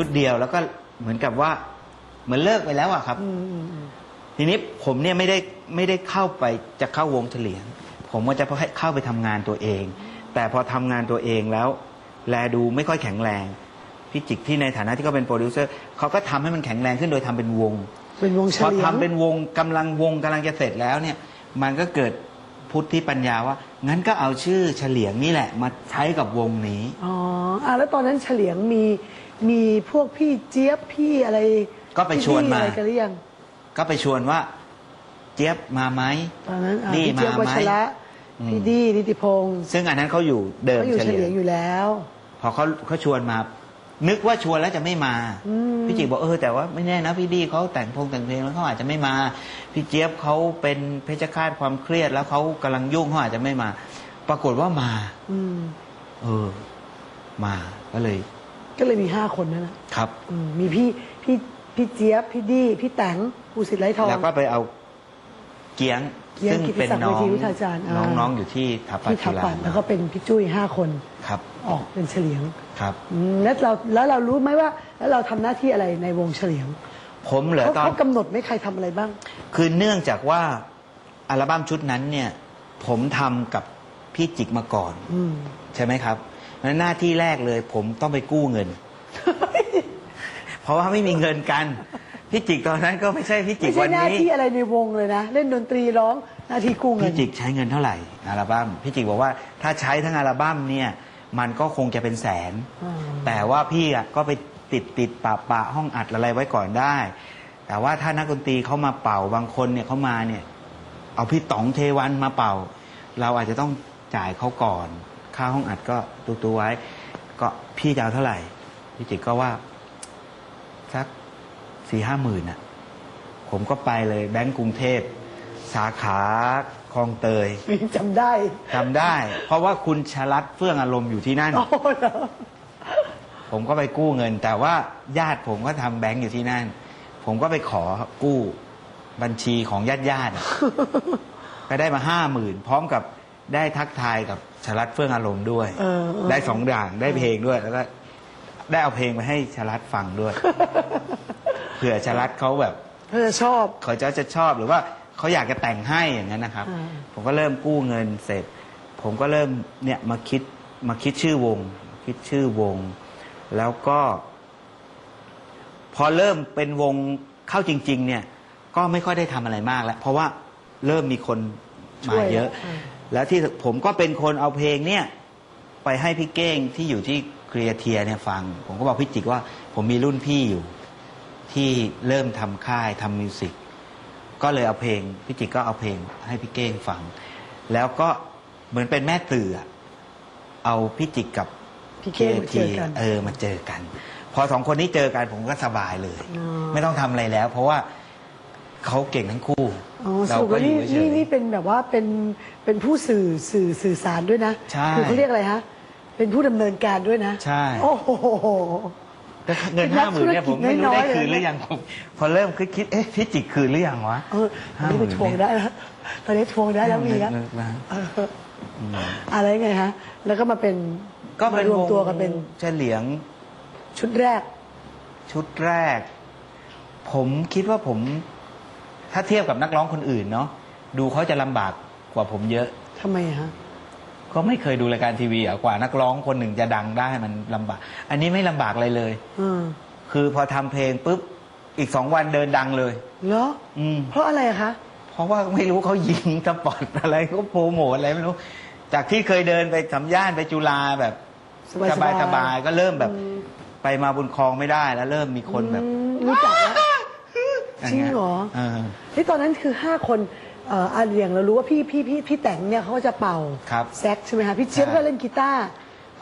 ชุดเดียว แล้วก็เหมือนกับว่าเหมือนเลิกไปแล้วอะครับ อืมอืมอืมทีนี้ผมเนี่ยไม่ได้ไม่ได้เข้าไปจะเข้าวงเฉลียง ผมก็จะเข้าไปทำงานตัวเอง แต่พอทำงานตัวเองแล้ว แลดูไม่ค่อยแข็งแรงพี่จิกที่ในฐานะที่เขาเป็นโปรดิวเซอร์เขาก็ทำให้มันแข็งแรงขึ้นโดยทำเป็นวง เป็นวงเฉพอลียงทำเป็นวงกำลังวงกำลังจะเสร็จแล้วเนี่ย มันก็เกิดพุทธิปัญญาว่า งั้นก็เอาชื่อเฉลียงนี่แหละ มาใช้กับวงนี้ อ๋ออะแล้วตอนนั้นเฉลียงมี มีพวกพี่เจี๊ยบพี่อะไรก็ไปชวนมา พี่อะไรกันหรือยังก็ไปชวนว่า เจี๊ยบมาไหม ตอนนั้นอะนี่พี่เจี๊ยบมาวัไหมชระอืม พี่ดีนิติพงศ์ซึ่งอันนั้นเขาอยู่เดิมเขาอยู่เฉเฉลีลียยงงอยู่แล้ว พอเขาเขาชวนมา นึกว่าชวนแล้วจะไม่มา อืม พี่จิกบอกเออแต่ว่าไม่แน่นะพี่ดีเขาแต่งพงแต่งเพลงแล้วเขาอาจจะไม่มา พี่เจี๊ยบเขาเป็นเพชฌฆาตความเครียด แล้วเขากำลังยุ่งเขาอาจจะไม่มา ปรากฏว่ามา อืม เออ มาก็เลย ก็เลยมีห้าคนนั่นนะครับ อืมมีพี่พี่พี่เจี๊ยบพี่ดีพี่แตงภูสิทธิ์ไร้ทอง แล้วก็ไปเอาเกียงเกียงซึ่งเป็นกิติศักดิ์น้องเวทีวิทยาจารย์อ่า น้องๆอยู่ที่ทัพปัพี่จุทับฬาปัดแล้วก็เป็นพี่จุ้ยห้าคนครับออกเป็นเฉลียงครับ อืมแล้วเราแล้วเรารู้ไหมว่า แล้วเราทำหน้าที่อะไรในวงเฉลียงผมเหรอเขาตอน เขากำหนดไหม่ใครทำอะไรบ้าง คือเนื่องจากว่าอัลบั้มชุดนั้นเนี่ย ผมทำกับพี่จิกมาก่อน อืม ใช่ไหมครับ แล้วหน้าที่แรกเลย ผมต้องไปกู้เงิน เพราะว่าไม่มีเงินกันพี่จิกตอนนั้นก็ไม่ใช่พี่จิไม่กใช่วันหน้านี้ที่อะไรในวงเลยนะ เล่นดนตรีร้องหน้าที่กู้เงินพี่จิกใช้เงินเท่าไหร่อัลบั้มพี่จิกบอกว่าถ้าใช้ทั้งอัลบั้มเนี่ย มันก็คงจะเป็นแสนอ่าแต่ว่าพี่อะก็ไปติดติดปะปะห้องอัดอะไรไว้ก่อนได้ แต่ว่าถ้านักดนตรีเขามาเป่าบางคนเนี่ยเขามาเนี่ย เอาพี่ต๋องเทวันมาเป่า เราอาจจะต้องจ่ายเขาก่อน ค่าห้องอัดก็ตัวตัวๆไว้ ก็พี่จะเอาเท่าไหร่พี่จิกก็ว่า สักสี่ห้าหมื่นอะ ผมก็ไปเลยแบงก์กรุงเทพ สาขาคลองเตยจำได้จำได้ เพราะว่าคุณชลัดเฟื่องอารมณ์อยู่ที่นั่น โอ้เหรอผมก็ไปกู้เงิน แต่ว่าญาติผมก็ทำแบงก์อยู่ที่นั่น ผมก็ไปขอกู้บัญชีของญาติญาติๆ ก็ได้มาห้าหมื่นพร้อมกับ ได้ทักทายกับชลัดเฟื่องอารมณ์ด้วย เออเออ ได้สองอย่างได้เพลงด้วย แล้วก็ได้เอาเพลงไปให้ชลัดฟังด้วย เผื่อชลัดเขาแบบเธอชอบ เขาจะจะชอบหรือว่าเขาอยากจะแต่งให้อย่างนั้นนะครับ อ่า ผมก็เริ่มกู้เงินเสร็จ ผมก็เริ่มเนี่ยมาคิดมาคิดชื่อวง คิดชื่อวง แล้วก็ พอเริ่มเป็นวงเข้าจริง ๆ เนี่ย ก็ไม่ค่อยได้ทำอะไรมากแล้ว เพราะว่าเริ่มมีคนช่มาวยเยอะอ่า แล้วที่ผมก็เป็นคนเอาเพลงเนี่ยไปให้พี่เก้งที่อยู่ที่เครียเทียเนี่ยฟัง ผมก็บอกพี่จิกว่าผมมีรุ่นพี่อยู่ ที่เริ่มทำค่ายทำมิวสิกก็เลยเอาเพลงพี่จิกก็เอาเพลงให้พี่เก้งฟัง แล้วก็เหมือนเป็นแม่ตื่ออะเอาพี่จิกกับพี่เก้งมาเจอกันเออมาเจอกัน พอสองคนนี้เจอกันผมก็สบายเลยอ๋อไม่ต้องทำอะไรแล้ว เพราะว่า เขาเก่งทั้งคู่ อ๋อสเรารุปก็ว่าอยู่นี่เฉนี่ยนี่เป็นแบบว่าเป็นเป็นผู้สื่อสื่อสื่อสารด้วยนะใช่คือเขาเรียกอะไรฮะเป็นผู้ดำเนินการด้วยนะใช่ โอ้โห แต่เงินเป็นนัห้ากหมื่นเนี่ยธุผรมกิจไม่รู้น้ได้อยๆคืนหเลยนะรือยังผมพอเริ่มคิดคิดเอ๊ะพี่จิกคืนหรือยังวะ เออตอนนี้ไปทวงได้แล้วตอนนี้ทวงได้แล้วมีแล้วนึกๆนะเอออะไรไงฮะ แล้วก็มาเป็นก็เป็นมารวมตัวกันเป็นเฉลียงชุดแรก ชุดแรก ผมคิดว่าผม ถ้าเทียบกับนักร้องคนอื่นเนาะดูเขาจะลำบากกว่าผมเยอะ ทำไมฮะ ก็ไม่เคยดูรายการทีวีอะกว่านักร้องคนหนึ่งจะดังได้มันลำบาก อันนี้ไม่ลำบากอะไรเลย อืมคือพอทำเพลงปุ๊บอีกสองวันเดินดังเลย เหรอ อืม เพราะอะไรอะคะ เพราะว่าไม่รู้เขายิงสปอตอะไรเขาโปรโมทอะไรไม่รู้ จากที่เคยเดินไปสามย่านไปจุฬาแบบสบายๆ สบายๆก็เริ่มแบบ ไปมาบุญคลองไม่ได้แล้วเริ่มมีคนแบบ อืมรู้จักแล้ว จริงเหรอเออที่ตอนนั้นคือห้าคนเอ่ออันอย่างเรารู้ว่าพี่พี่พี่พี่แต่งเนี่ยเขาก็จะเป่าครับ แซกใช่ไหมคะพี่เจี๊ยบใช่ก็เล่นกีตาร์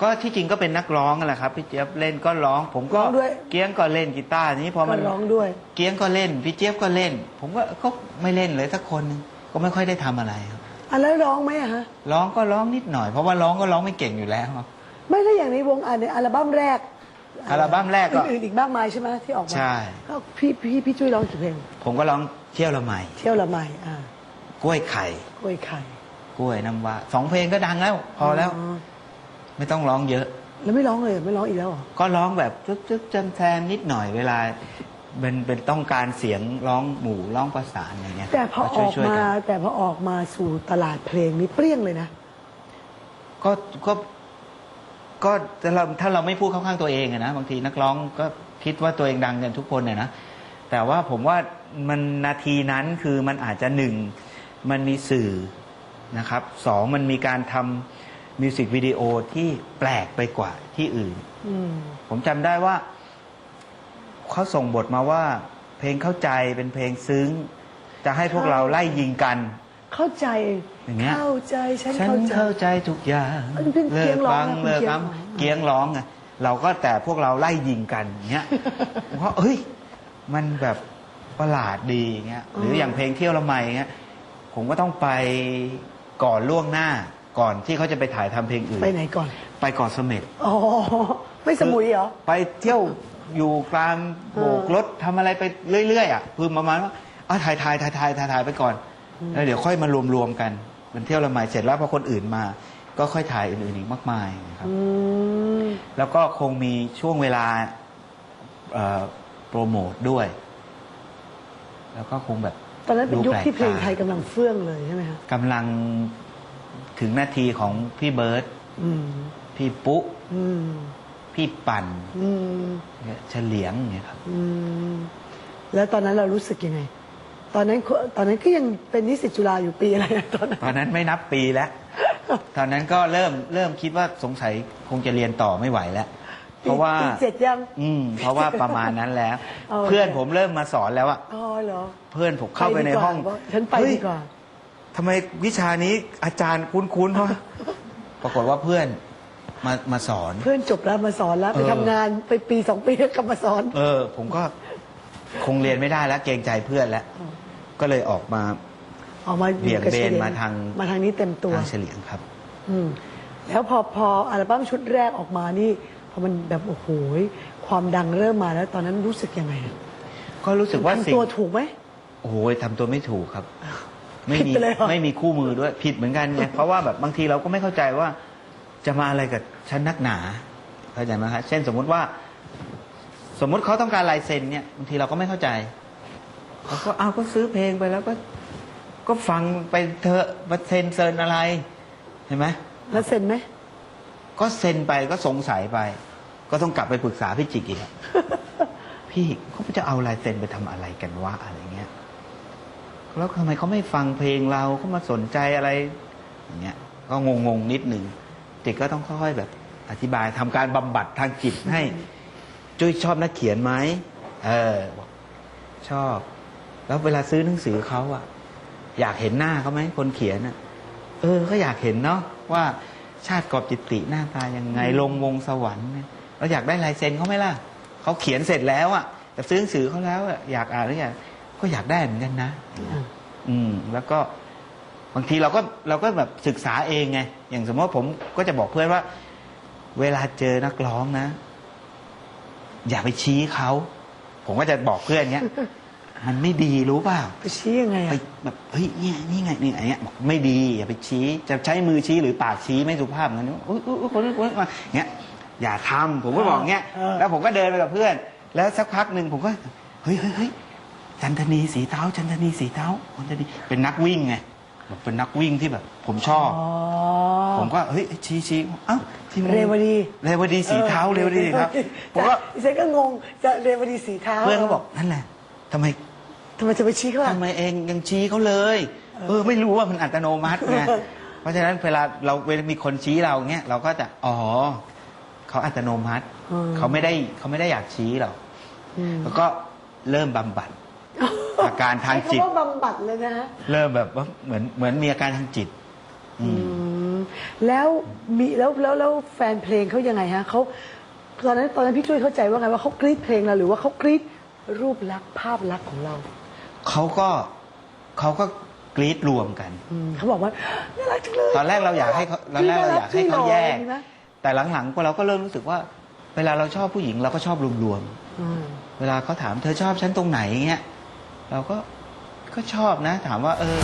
ก็ที่จริงก็เป็นนักร้องนั่นแหละครับพี่เจี๊ยบเล่นก็ร้อง ผมก็ร้องด้วย เกี้ยงก็เล่นกีตาร์ทีนี้พอก็มันร้องด้วย เกี้ยงก็เล่นพี่เจี๊ยบก็เล่น ผมก็ก็ไม่เล่นเลยสักคนหนึงก็ไม่ค่อยได้ทำอะไรครับอะแล้วร้องไหมอะฮะ ร้องก็ร้องนิดหน่อย เพราะว่าร้องก็ร้องไม่เก่งอยู่แล้ว ไม่ได้อย่างในวงอะในอัลบั้มแรก อัลบั้มแรกก็ อื่นๆอีกมากมายใช่ไหมที่ออกมาใช่ ก็พี่พี่พี่จุ้ยร้องกี่เพลงผมก็ร้องเที่ยวละไมเที่ยวละไมอ่ากล้วยไข่ กล้วยไข่กล้วยน้ำว้าสองเพลงก็ดังแล้ว พอแล้ว ไม่ต้องร้องเยอะ แล้วไม่ร้องเลยไม่ร้องอีกแล้วเหรอก็ร้องแบบจึ๊กๆจังแซมนิดหน่อยเวลาเป็นเป็นต้องการเสียงร้องหมู่ร้องประสานอะไรเงี้ยแต่พอออกช่วยๆมากันแต่พอออกมาสู่ตลาดเพลงนี่เปรี้ยงเลยนะ ก็ก็ ก็ถ้าเราถ้าเราไม่พูดเข้าข้างตัวเองอะนะบางทีนักร้องก็คิดว่าตัวเองดังกันทุกคนเนี่ยนะแต่ว่าผมว่ามันนาทีนั้นคือมันอาจจะหนึ่งมันมีสื่อนะครับสองมันมีการทำมิวสิกวิดีโอที่แปลกไปกว่าที่อื่น อืม ผมจำได้ว่า เขาส่งบทมาว่า เพลงเข้าใจเป็นเพลงซึ้ง จะให้พวกเราไล่ยิงกัน เข้าใจอย่างเงี้ย เข้าใจฉันฉันเข้าใจ เข้าใจทุกอย่างอันนี้เป็นเลิเกียกงร้องฟังนะคุณเลิกเกียงคร้องำเกียงร้องไงเราก็แต่พวกเราไล่ยิงกันเงี้ยผมว่าเอ้ย มันแบบประหลาดดีเงี้ยหรืออย่างเพลงเที่ยวละไมเงี้ยผมก็ต้องไปก่อนล่วงหน้าก่อนที่เขาจะไปถ่ายทำเพลงอื่น ไปไหนก่อน ไปเกาะเสม็ด อ๋อ ไม่สมุยเหรอ ไปเที่ยวอยู่กลางโบกรถทำอะไรไปเรื่อยๆอะคือประมาณว่าอะถ่ายถ่ายถ่ายถ่ายถ่ายถ่ายไปก่อน แล้วเดี๋ยวค่อยมารวมๆกันมันเที่ยวละไมเสร็จแล้วพอคนอื่นมา ก็ค่อยถ่ายอื่นๆอีกมากมายนะครับ อืม แล้วก็คงมีช่วงเวลาเอ่อโปรโมทด้วย แล้วก็คงแบบตอนนั้นเป็นยุคที่เพลงดูแปลกตาไทยกำลังเฟื่องเลยใช่ไหมคะกำลังถึงนาทีของพี่เบิร์ตอืม พี่ปุ๊อืม พี่ปั่นอืมเนี่ยเฉลียงอย่างเงี้ยครับ อืม แล้วตอนนั้นเรารู้สึกยังไง ตอนนั้นตอนนั้นก็ยังเป็นนิสิตจุฬาอยู่ปีอะไรนะตอนนั้น ตอนนั้นไม่นับปีแล้ว ตอนนั้นก็เริ่มเริ่มคิดว่าสงสัยคงจะเรียนต่อไม่ไหวแล้ว เพราะว่าปีเจ็ดยัง อืม เพราะว่าประมาณนั้นแล้วโอเคเพื่อนผมเริ่มมาสอนแล้วอะอ๋อเหรอเพื่อนผมเข้าไปในห้องดีกว่าฉันไปเฮ้ย ดีกว่า ทำไมวิชานี้อาจารย์คุ้นๆเพราะปรากฏว่าเพื่อนมามาสอน เพื่อนจบแล้วมาสอนแล้ว ไปเออ ทำงานไปปีสองปีแล้วกลับมาสอน เออ ผมก็ คงเรียนไม่ได้แล้วเกรงใจเพื่อนแล้ว ก็เลยออกมาออกมาอเบี่ยงกับเบนฉลียมาทางมาทางนี้เต็มตัว ทางเฉลียงครับ อืมแล้วพอพออัลบั้มชุดแรกออกมานี่พอมันแบบโอ้โหความดังเริ่มมาแล้ว ตอนนั้นรู้สึกยังไงอะก็รู้สึกว่าสิ่ทำงตัวถูกไหม โอ้โหทำตัวไม่ถูกครับ ไม่ผิดมีไปเลยเหรอ ไม่มีคู่มือด้วยผิดเหมือนกันไงเพราะว่าแบบบางทีเราก็ไม่เข้าใจว่า จะมาอะไรกับฉันนักหนาเข้าใจไหมครับเช่นสมมุติว่า สมมุติเขาต้องการลายเซ็นเนี่ยบางทีเราก็ไม่เข้าใจเราก็เอาก็ซื้อเพลงไปแล้วก็ ก็ฟังไปเถอะมาเซ็นเซินอะไร เห็นไหมแล้วเซ็นไหมก็เซ็นไปก็สงสัยไป ก็ต้องกลับไปปรึกษาพี่จิกอีกอะพี่เขาจะเอาลายเซ็นไปทำอะไรกันวะอะไรเงี้ยแล้วทำไมเขาไม่ฟังเพลงเราเขามาสนใจอะไรอย่างเงี้ย ก็งงงๆนิดหนึ่งจิกก็ต้องค่อยๆแบบอธิบายทำการบำบัดทางจิตให้ จุ้ยชอบนักเขียนไหมเออบอกชอบ แล้วเวลาซื้อหนังสือเขาอะอยากเห็นหน้าเขาไหมคนเขียนอะเออก็อยากเห็นเนาะว่าชาติกอบจิตติหน้าตายังไงลงวงสวรรค์เนี่ยเราอยากได้ลายเซ็นเขาไหมล่ะเขาเขียนเสร็จแล้วอะแต่ซื้อหนังสือเขาแล้วอะอยากอ่านหรืออยากก็อยากได้เหมือนกันนะ อืม แล้วก็บางทีเราก็เราก็แบบศึกษาเองไง อย่างสมมติว่าผมก็จะบอกเพื่อนว่า เวลาเจอนักร้องนะ อย่าไปชี้เขาผมก็จะบอกเพื่อนเงี้ย มันไม่ดีรู้เปล่าไปชี้ยังไงไปอะแบบเฮ้ยเนี่ยนี่ไงนี่อันเนี้ยบอกไม่ดีอย่าไปชี้ จะใช้มือชี้หรือปากชี้ไม่สุภาพงั้นอุ้ยอุ้ยอุ้ยคนนี้คนนี้มาเงี้ยอย่าทำผมก็บอกเงี้ย แล้วผมก็เดินไปกับเพื่อน แล้วสักพักหนึ่งผมก็เฮ้ยเฮ้ยเฮ้ยจันทนีสีเท้าจันทนีสีเท้าจันทนีเป็นนักวิ่งไงแบบเป็นนักวิ่งที่แบบ ผมชอบ อ๋อ ผมก็เฮ้ยชี้ชี้เอ้าที่มันเรวดีเรวดีสีเท้าเรวดีสีเท้าผมก็ดิฉันก็งงจะเรวดีสีเท้าเพื่อนก็บอกนั่นแหละทำไมทำไมจะไปชี้เขาอะทำไมเองยังชี้เขาเลย เออไม่รู้ว่ามันอัตโนมัติไงเพราะฉะนั้นเวลาเราเวลามีคนชี้เราเงี้ยเราก็จะอ๋อเขาอัตโนมัติเขาไม่ได้เขาไม่ได้อยากชี้หรอกอืมแล้วก็เริ่มบำบัดอาการทางจิตใช้คำว่าบำบัดเลยนะฮะเริ่มแบบว่าเหมือนเหมือนมีอาการทางจิต อืมอืม แล้วมีแล้วแล้วแล้วแฟนเพลงเขายังไงฮะเขาตอนนั้นตอนนั้นพี่ช่วยเข้าใจว่าไงว่าเขากรี๊ดเพลงเราหรือว่าเขากรี๊ดรูปลักษณ์ภาพลักษณ์ของเราเขาก็เขาก็กรีดรวมกัน อืมเขาบอกว่าน่ารักจังเลยตอนแรกเราอยากให้เขาตอนแรกเราอยากให้เขาแยกมีไหมแต่หลังๆพอเราก็เริ่มรู้สึกว่า เวลาเราชอบผู้หญิงเราก็ชอบรวมๆอืมเวลาเขาถามเธอชอบฉันตรงไหนเงี้ยเราก็ก็ชอบนะ ถามว่า เออ